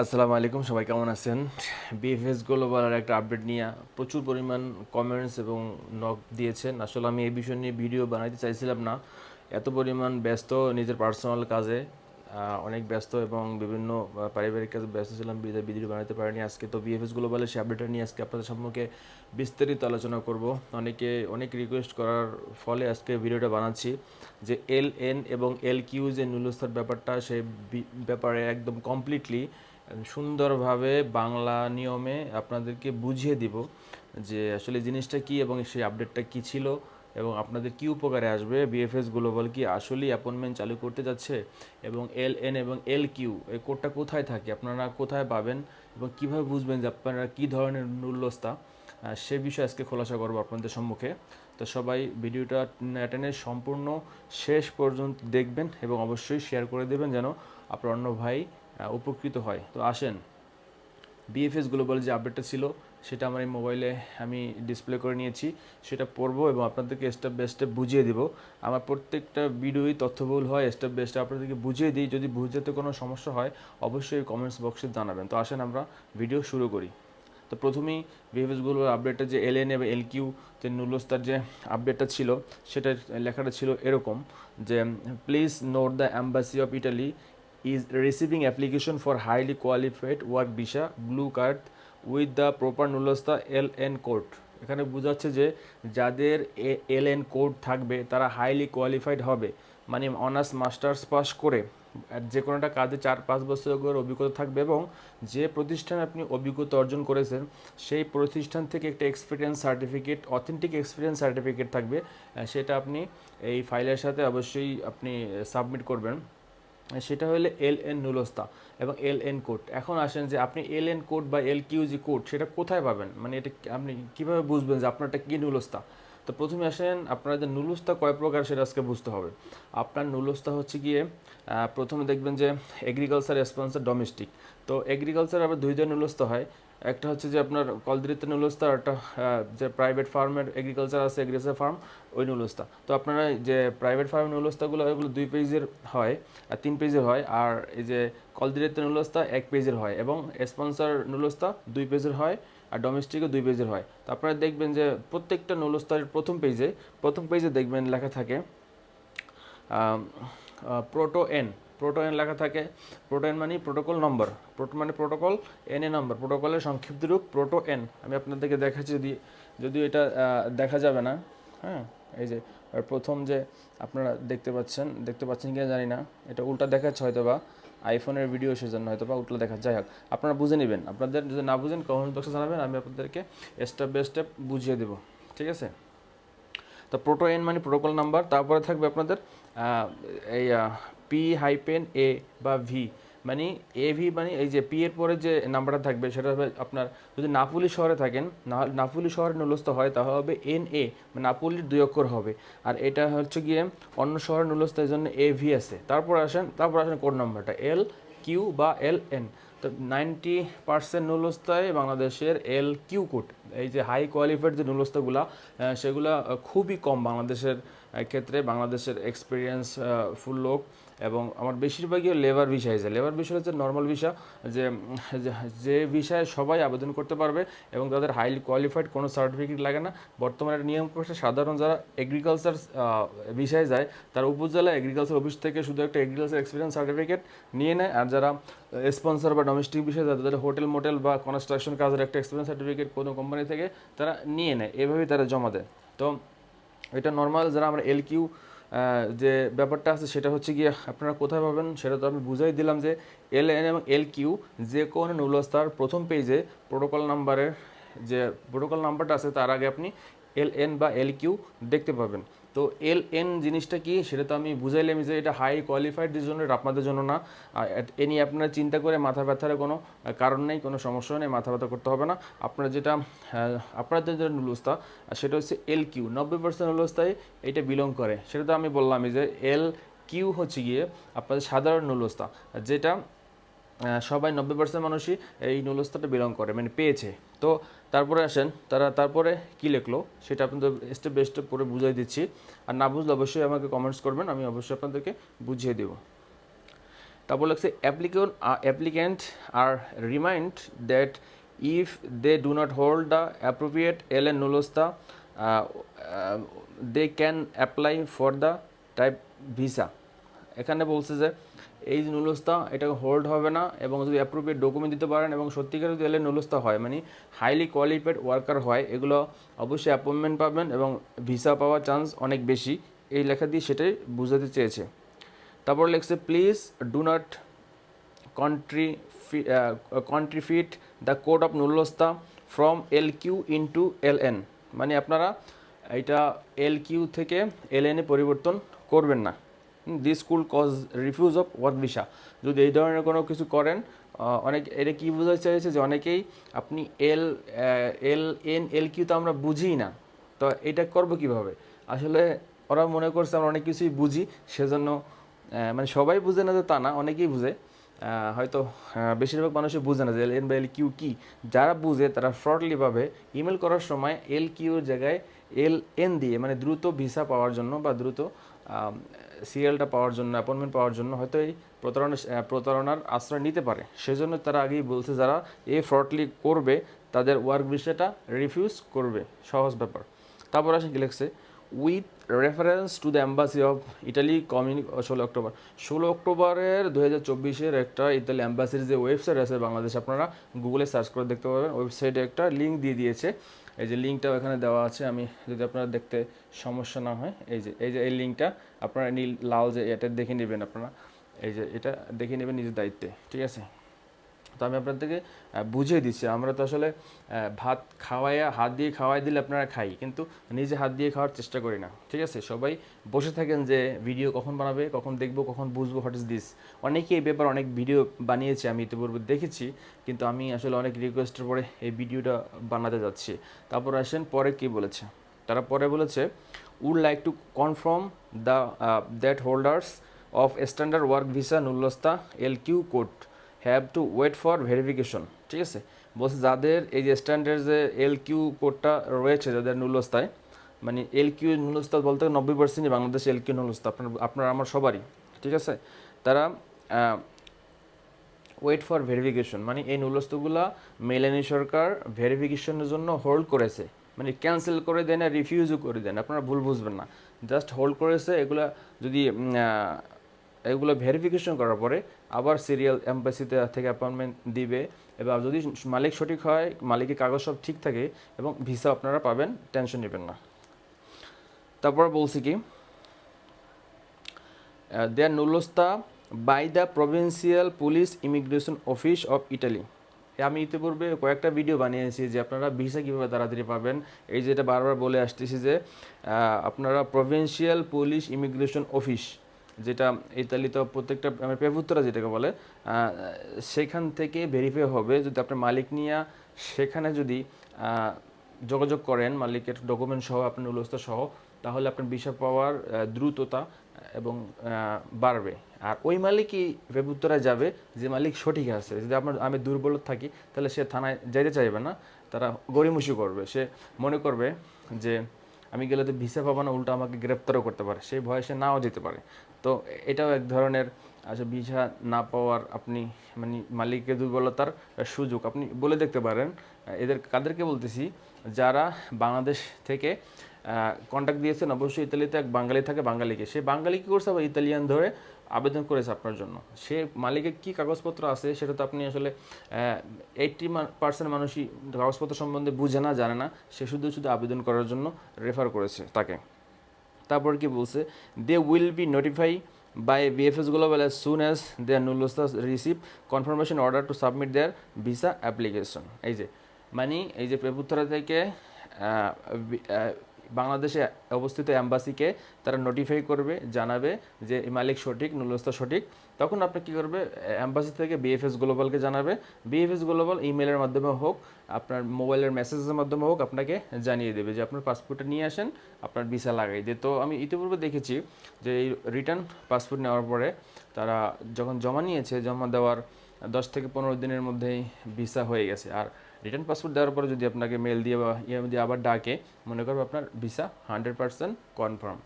আসসালামু আলাইকুম, সবাই কেমন আছেন? বিএফএস গ্লোবালের একটা আপডেট নিয়ে প্রচুর পরিমাণ কমেন্টস এবং নক দিয়েছেন আসলে আমি এই বিষয় নিয়ে ভিডিও বানাইতে চাইছিলাম না। এত পরিমাণ ব্যস্ত নিজের পার্সোনাল কাজে অনেক ব্যস্ত এবং বিভিন্ন পারিবারিক কাজে ব্যস্ত ছিলাম ভিডিও বানাতে পারিনি আজকে। তো বিএফএস গ্লোবালের সে আপডেটটা নিয়ে আজকে আপনাদের সম্মুখে বিস্তারিত আলোচনা করব। অনেকে, অনেক রিকোয়েস্ট করার ফলে আজকে ভিডিওটা বানাচ্ছি যে এল এন এবং এল কিউ যে নুলস্থার ব্যাপারটা, সেই ব্যাপারে একদম কমপ্লিটলি সুন্দরভাবে বাংলা নিয়মে আপনাদেরকে বুঝিয়ে দিব যে আসলে জিনিসটা কি এবং সেই আপডেটটা কি ছিল এবং আপনাদের কি উপকারে আসবে বিএফএস গ্লোবাল কি আসলেই অ্যাপয়েন্টমেন্ট চালু করতে যাচ্ছে এবং এল এন এবং এল কিউ এই কোডটা কোথায় থাকে, আপনারা কোথায় পাবেন এবং কীভাবে বুঝবেন যে আপনারা কী ধরনের মূল্যস্তা? সে বিষয়ে আজকে খোলাসা করব আপনাদের সম্মুখে। তো সবাই ভিডিওটা টেনে সম্পূর্ণ শেষ পর্যন্ত দেখবেন এবং অবশ্যই শেয়ার করে দেবেন যেন আপনার অন্য ভাই উপকৃত হয়। তো আসেন বিএফএস গ্লোবাল যে আপডেটটা ছিল, সেটা আমার এই মোবাইলে আমি ডিসপ্লে করে নিয়েছি। সেটা পড়ব এবং আপনাদেরকে স্টেপ বাই স্টেপ বুঝিয়ে দিব। আমার প্রত্যেকটা ভিডিওই তথ্যবহুল হয় স্টেপ বাই স্টেপ আপনাদেরকে বুঝিয়ে দিই। যদি বুঝতে কোনো সমস্যা হয়, অবশ্যই কমেন্টস বক্সে জানাবেন। তো আসেন আমরা ভিডিও শুরু করি। তো প্রথমেই বিএফএস বিহেভিয়ার্সগুলোর আপডেটটা যে এল এন এবং এল কিউ যে নুলস্তার যে আপডেটটা ছিল সেটা লেখাটা ছিল এরকম যে please note the embassy of Italy receiving application for highly qualified work visa blue card with the proper নুলস্তা L N code এখানে বোঝাচ্ছে যে যাদের এল এন কোড থাকবে, তারা হাইলি কোয়ালিফাইড হবে। মানে অনার্স মাস্টার্স পাস করে যে কোনো একটা কাজে চার, পাঁচ বছর করে অভিজ্ঞতা থাকবে এবং যে প্রতিষ্ঠানে আপনি অভিজ্ঞতা অর্জন করেছেন, সেই প্রতিষ্ঠান থেকে একটা experience certificate authentic experience certificate থাকবে সেটা আপনি এই ফাইলের সাথে অবশ্যই আপনি সাবমিট করবেন। সেটা হলে এল এন নুলস্তা এবং এল এন কোড। এখন আসেন যে আপনি এল এন কোড বা এল কিউজি কোড সেটা কোথায় পাবেন? মানে এটা আপনি কীভাবে বুঝবেন যে আপনারটা কী নুলস্তা তো প্রথমে আসেন, আপনার যে নুলস্তা কয় প্রকার সেটা আজকে বুঝতে হবে। আপনার নুলস্তা হচ্ছে গিয়ে প্রথমে দেখবেন যে এগ্রিকালচার রেসপন্সার ডোমেস্টিক তো এগ্রিকালচার আবার দুই ধরনের নুলস্তা হয়। একটা হচ্ছে যে আপনার কলদ্রিতে নুলস্তা একটা যে প্রাইভেট ফার্মের এগ্রিকালচার আছে এগ্রিকালচার ফার্ম ওই নুলস্তা। তো আপনারা যে প্রাইভেট ফার্ম নুলস্তাগুলো ওগুলো দুই পেজের হয়, আর তিন পেজের হয়, আর এই যে কলদিরেতে নুলস্তা এক পেজের হয়, এবং স্পন্সর নুলস্তা দুই পেজের হয়, আর ডোমেস্টিকও দুই পেজের হয়। তো আপনারা দেখবেন যে প্রত্যেকটা নুলস্তার প্রথম পেজে প্রথম পেজে দেখবেন লেখা থাকে প্রোটো এন প্রোটো এন লেখা থাকে প্রোটো এন মানে প্রোটোকল নম্বর প্রোটো মানে প্রোটোকল এন এ নম্বর প্রোটোকলের সংক্ষিপ্ত রূপ প্রোটো এন আমি আপনাদেরকে দেখাচ্ছি যদি যদিও এটা দেখা যাবে না হ্যাঁ এই যে প্রথম যে আপনারা দেখতে পাচ্ছেন দেখতে পাচ্ছেন কিনা জানি না, এটা উল্টা দেখাচ্ছে হয়তো বা আইফোনের ভিডিও সেজন্য হয়তো বা উল্টা দেখা, যাই হোক, আপনারা বুঝে নেবেন, আপনাদের যদি না বুঝেন কমেন্ট বক্সে জানাবেন, আমি আপনাদেরকে স্টেপ বাই স্টেপ বুঝিয়ে দেবো, ঠিক আছে? তো প্রোটো এন মানে প্রোটোকল নাম্বার তারপরে থাকবে আপনাদের এই পি হাইপেন এ বা ভি মানে এ ভি মানে এই যে পি এর পরে যে নাম্বারটা থাকবে সেটা হবে আপনার যদি নাপুলি শহরে থাকেন নাপুলি শহরে নুলস্থ হয় তাহলে হবে এন এ মানে নাপুলির দুই অক্ষর হবে। আর এটা হচ্ছে গিয়ে অন্য শহরের নুলস্থ এই জন্য এ ভি আছে। তারপর আসেন তারপর আসেন কোড নাম্বারটা এল কিউ বা এল এন তো নাইনটি পার্সেন্ট নুলস্তায় বাংলাদেশের এল কিউ কোড এই যে হাই কোয়ালিফাইড যে নুলস্তাগুলা আহ, সেগুলা খুবই কম বাংলাদেশের ক্ষেত্রে বাংলাদেশের এক্সপিরিয়েন্স ফুল লোক এবং আমার বেশিরভাগই লেবার ভিসায় যায়। লেবার ভিসা হচ্ছে নর্মাল ভিসা যে, যে- ভিসায় সবাই আবেদন করতে পারবে এবং তাদের হাইলি কোয়ালিফাইড কোনো সার্টিফিকেট লাগে না। বর্তমানে নিয়ম করছে, সাধারণ যারা এগ্রিকালচার ভিসায় যায়, তারা উপজেলা এগ্রিকালচার অফিস থেকে শুধু একটা এগ্রিকালচার এক্সপিরিয়েন্স সার্টিফিকেট নিয়ে নেয়। আর যারা স্পন্সর বা ডোমেস্টিক বিষয়ে যায়, তাদের হোটেল মোটেল বা কনস্ট্রাকশন কাজের একটা এক্সপিরিয়েন্স সার্টিফিকেট কোনো কোম্পানি থেকে তারা নিয়ে নেয়। এভাবেই তারা জমা দেয়। তো এটা নর্মাল যারা আমরা এল কিউ যে ব্যাপারটা আছে সেটা হচ্ছে গিয়ে আপনারা কোথায় পাবেন সেটা তো আমি বুঝাই দিলাম যে এল এন এবং এল কিউ যে কোনো নুলস্তার প্রথম পেজে প্রোটোকল নাম্বারের যে প্রোটোকল নাম্বারটা আছে তার আগে আপনি এল এন বা এল কিউ দেখতে পাবেন। তো এল এন জিনিসটা কি? সেটা তো আমি বুঝাইলাম যে এটা হাই কোয়ালিফাইডদের জন্য এটা আপনাদের জন্য না। এ নিয়ে আপনারা চিন্তা করে মাথা ব্যথার কোনো কারণ নেই, কোনো সমস্যা নেই, মাথা ব্যথা করতে হবে না। আপনারা যেটা আপনাদের যে নুলস্তা সেটা হচ্ছে এল কিউ নব্বই পার্সেন্ট নুলস্তায় এটা বিলং করে। সেটা তো আমি বললামই যে এল কিউ হচ্ছে গিয়ে আপনাদের সাধারণ নুলস্তা যেটা সবাই নব্বই পার্সেন্ট মানুষই এই নুলস্তাটা বিলং করে মানে পেয়েছে। তো তারপরে আসেন, তারা তারপরে কি লিখলো? সেটা আপনাদের স্টেপ বাই স্টেপ পরে বুঝিয়ে দিচ্ছি। আর না বুঝলে অবশ্যই আমাকে কমেন্টস করবেন, আমি অবশ্যই আপনাদেরকে বুঝিয়ে দেবো। তারপর লাগছে অ্যাপ্লিকেন applicant R remind that if they do not hold the appropriate L N নুলস্তা they can apply for the type visa এখানে বলছে যে এই যে নুলস্তা, এটা হোল্ড হবে না এবং যদি অ্যাপ্রোপ্রিয়েট ডকুমেন্ট দিতে পারেন এবং সত্যিকার যদি এলে নুলস্তা হয় মানে হাইলি কোয়ালিফাইড ওয়ার্কার হয়, এগুলো অবশ্যই অ্যাপয়েন্টমেন্ট পাবেন এবং ভিসা পাওয়ার চান্স অনেক বেশি। এই লেখা দিয়ে সেটাই বোঝাতে চেয়েছে। তারপর লেখছে please do not country counterfeit the code of নুল্লস্তা from L Q into L N মানে আপনারা এটা এল কিউ থেকে এল এনে পরিবর্তন করবেন না। This could cause refuse of work visa যদি এই ধরনের কোনো কিছু করেন অনেক, এটা কী বোঝাতে চাইছে যে অনেকেই আপনি এল এল এন এল কিউ তো আমরা বুঝি না। তো এটা করব কীভাবে? আসলে ওরা মনে করছে আমরা অনেক কিছুই বুঝি, সেজন্য মানে সবাই বুঝে না যে তা না, অনেকেই বুঝে। হয়তো বেশিরভাগ মানুষই বুঝে না যে এল এন বা এল কিউ কী। যারা বুঝে, তারা ফ্রডলিভাবে ইমেল করার সময় এল কিউর জায়গায় এল এন দিয়ে মানে দ্রুত ভিসা পাওয়ার জন্য বা দ্রুত সিরিয়ালটা পাওয়ার জন্য অ্যাপয়েন্টমেন্ট পাওয়ার জন্য হয়তো এই প্রতারণা প্রতারণার আশ্রয় নিতে পারে। সেজন্য তারা আগেই বলছে যারা এই ফ্রডলি করবে, তাদের ওয়ার্ক ভিসাটা রিফিউজ করবে। সহজ ব্যাপার। তারপর আসে কি লিখছে? With reference to the embassy of Italy কমিউনি ষোলো অক্টোবর। ষোলো অক্টোবরের দু হাজার চব্বিশের একটা ইতালি অ্যাম্বাসির যে ওয়েবসাইট আছে, বাংলাদেশ, আপনারা গুগলে সার্চ করে দেখতে পাবেন। ওয়েবসাইটে একটা লিঙ্ক দিয়ে দিয়েছে। এই যে লিঙ্কটাও এখানে দেওয়া আছে, আমি যদি আপনারা দেখতে সমস্যা না হয়, এই যে এই যে এই লিঙ্কটা আপনারা নীল, লাল যে এটা দেখে নেবেন আপনারা। এই যে এটা দেখে নেবেন নিজের দায়িত্বে, ঠিক আছে? তো আমি আপনাদেরকে বুঝিয়ে দিচ্ছি। আমরা তো আসলে ভাত খাওয়াইয়া, হাত দিয়ে খাওয়াই দিলে আপনারা খাই, কিন্তু নিজে হাত দিয়ে খাওয়ার চেষ্টা করি না, ঠিক আছে? সবাই বসে থাকেন যে ভিডিও কখন বানাবে, কখন দেখব, কখন বুঝব হোয়াট ইজ দিস অনেকেই এই ব্যাপারে অনেক ভিডিও বানিয়েছে, আমি ইতিপূর্বে দেখেছি, কিন্তু আমি আসলে অনেক রিকোয়েস্টের পরে এই ভিডিওটা বানাতে যাচ্ছি। তারপর আসেন, পরে কি বলেছে? তারা পরে বলেছে would like to confirm the that holders of standard work visa নুল্লস্তা L Q code have to wait for verification ঠিক আছে? বলছে যাদের এই যে স্ট্যান্ডার্ড যে এল কিউ কোডটা রয়েছে, যাদের নুলস্তায় মানে এল কিউ নুলস্তা বলতে নব্বই পার্সেন্টই বাংলাদেশে এল কিউ নুলস্তা আপনার আপনার, আমার সবারই, ঠিক আছে? তারা ওয়েট ফর ভেরিফিকেশন মানে এই নুলস্তগুলা মেলানি সরকার ভেরিফিকেশনের জন্য হোল্ড করেছে মানে ক্যান্সেল করে দেন আর রিফিউজও করে দেন আপনারা ভুল বুঝবেন না জাস্ট হোল্ড করেছে, এগুলা যদি এগুলো ভেরিফিকেশন করার পরে আবার সিরিয়াল এম্বাসিতে থেকে অ্যাপয়েন্টমেন্ট দিবে। এবার যদি মালিক সঠিক হয়, মালিকের কাগজ সব ঠিক থাকে এবং ভিসা আপনারা পাবেন টেনশন নেবেন না। তারপর বলছি কি their নুলস্তা by the provincial police immigration office of Italy আমি ইতিপূর্বে কয়েকটা ভিডিও বানিয়েছি যে আপনারা ভিসা কীভাবে তাড়াতাড়ি পাবেন। এই যেটা বারবার বলে আসতেছি যে আপনারা প্রভিন্সিয়াল পুলিশ ইমিগ্রেশন অফিস যেটা ইতালিতে প্রত্যেকটা মানে পেভুত্তরা যেটাকে বলে সেখান থেকে ভেরিফাই হবে যদি আপনার মালিক নিয়ে সেখানে যদি যোগাযোগ করেন, মালিকের ডকুমেন্ট সহ, আপনার উলস্তা সহ, তাহলে আপনার ভিসা পাওয়ার দ্রুততা এবং বাড়বে। আর ওই মালিকই পেভুত্তরায় যাবে যে মালিক সঠিক আছে। যদি আপনার, আমি দুর্বল থাকি, তাহলে সে থানায় যাইতে চাইবে না, তারা গড়িমুষি করবে। সে মনে করবে যে আমি গেলে তো ভিসা পাবো না, উল্টো আমাকে গ্রেপ্তারও করতে পারে। সেই ভয়ে সে নাও যেতে পারে। তো এটাও এক ধরনের আচ্ছা ভিসা না পাওয়ার আপনি মানে মালিকের দুর্বলতার সুযোগ। আপনি বলে দেখতে পারেন, এদের কাদেরকে বলতেছি, যারা বাংলাদেশ থেকে কন্ট্যাক্ট দিয়েছেন, অবশ্যই ইতালিতে এক বাঙালি থাকে, বাঙালিকে। সে বাঙালি কী করছে? আবার ইতালিয়ান ধরে আবেদন করেছে আপনার জন্য। সে মালিকের কী কাগজপত্র আছে সেটা তো আপনি আসলে এইটটি পার্সেন্ট মানুষই কাগজপত্র সম্বন্ধে বুঝে না, জানে না। সে শুধু শুধু আবেদন করার জন্য রেফার করেছে তাকে। তারপর কি বলছে they will be notify by BFS global as soon as their নুলস্তা receive confirmation order to submit their visa application এই যে মানে এই যে পেপুত্তরা থেকে বাংলাদেশে অবস্থিত অ্যাম্বাসিকে তারা নোটিফাই করবে, জানাবে যে মালিক সঠিক নুলস্তা সঠিক। তখন আপনি কী করবে? অ্যাম্বাসি থেকে বিএফএস গ্লোবালকে জানাবে। বিএফএস গ্লোবাল ইমেলের মাধ্যমে হোক, আপনার মোবাইলের মেসেজের মাধ্যমে হোক, আপনাকে জানিয়ে দেবে যে আপনার পাসপোর্টটা নিয়ে আসেন, আপনার ভিসা লাগাই দিয়ে। তো আমি ইতিপূর্বে দেখেছি যে এই রিটার্ন পাসপোর্ট নেওয়ার পরে তারা যখন জমা নিয়েছে, জমা দেওয়ার দশ থেকে পনেরো দিনের মধ্যেই ভিসা হয়ে গেছে। আর রিটার্ন পাসপোর্ট দেওয়ার পরে যদি আপনাকে মেল দিয়ে বা ইয়ে দিয়ে আবার ডাকে, মনে করব আপনার ভিসা হান্ড্রেড পার্সেন্ট কনফার্ম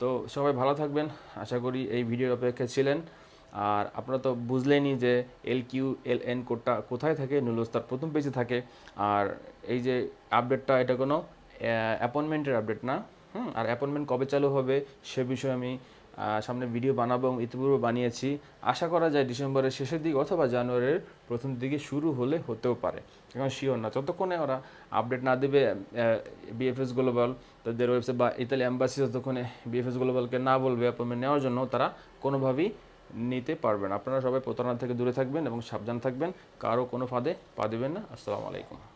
তো সবাই ভালো থাকবেন। আশা করি এই ভিডিওর অপেক্ষা ছিলেন। আর আপনারা তো বুঝলেনই যে এল কিউ এল এন কোডটা কোথায় থাকে, নুলস তার প্রথম পেজে থাকে। আর এই যে আপডেটটা এটা কোনো অ্যাপয়েন্টমেন্টের আপডেট না। হুম, আর অ্যাপয়েন্টমেন্ট কবে চালু হবে সে বিষয়ে আমি সামনে ভিডিও বানাবো এবং ইতিপূর্বে বানিয়েছি। আশা করা যায় ডিসেম্বরের শেষের দিকে অথবা জানুয়ারির প্রথম দিকে শুরু হলে হতেও পারে। এখন শিওর না, যতক্ষণে ওরা আপডেট না দেবে বিএফএস গ্লোবাল তাদের ওয়েবসাইট বা ইতালি অ্যাম্বাসি যতক্ষণে বিএফএস গ্লোবালকে না বলবে অ্যাপয়েন্টমেন্ট নেওয়ার জন্য তারা কোনোভাবেই নিতে পারবেন আপনারা সবাই প্রতারণা থেকে দূরে থাকবেন এবং সাবধান থাকবেন, কারও কোনো ফাঁদে পা দেবেন না। আসসালামু আলাইকুম।